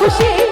খুশি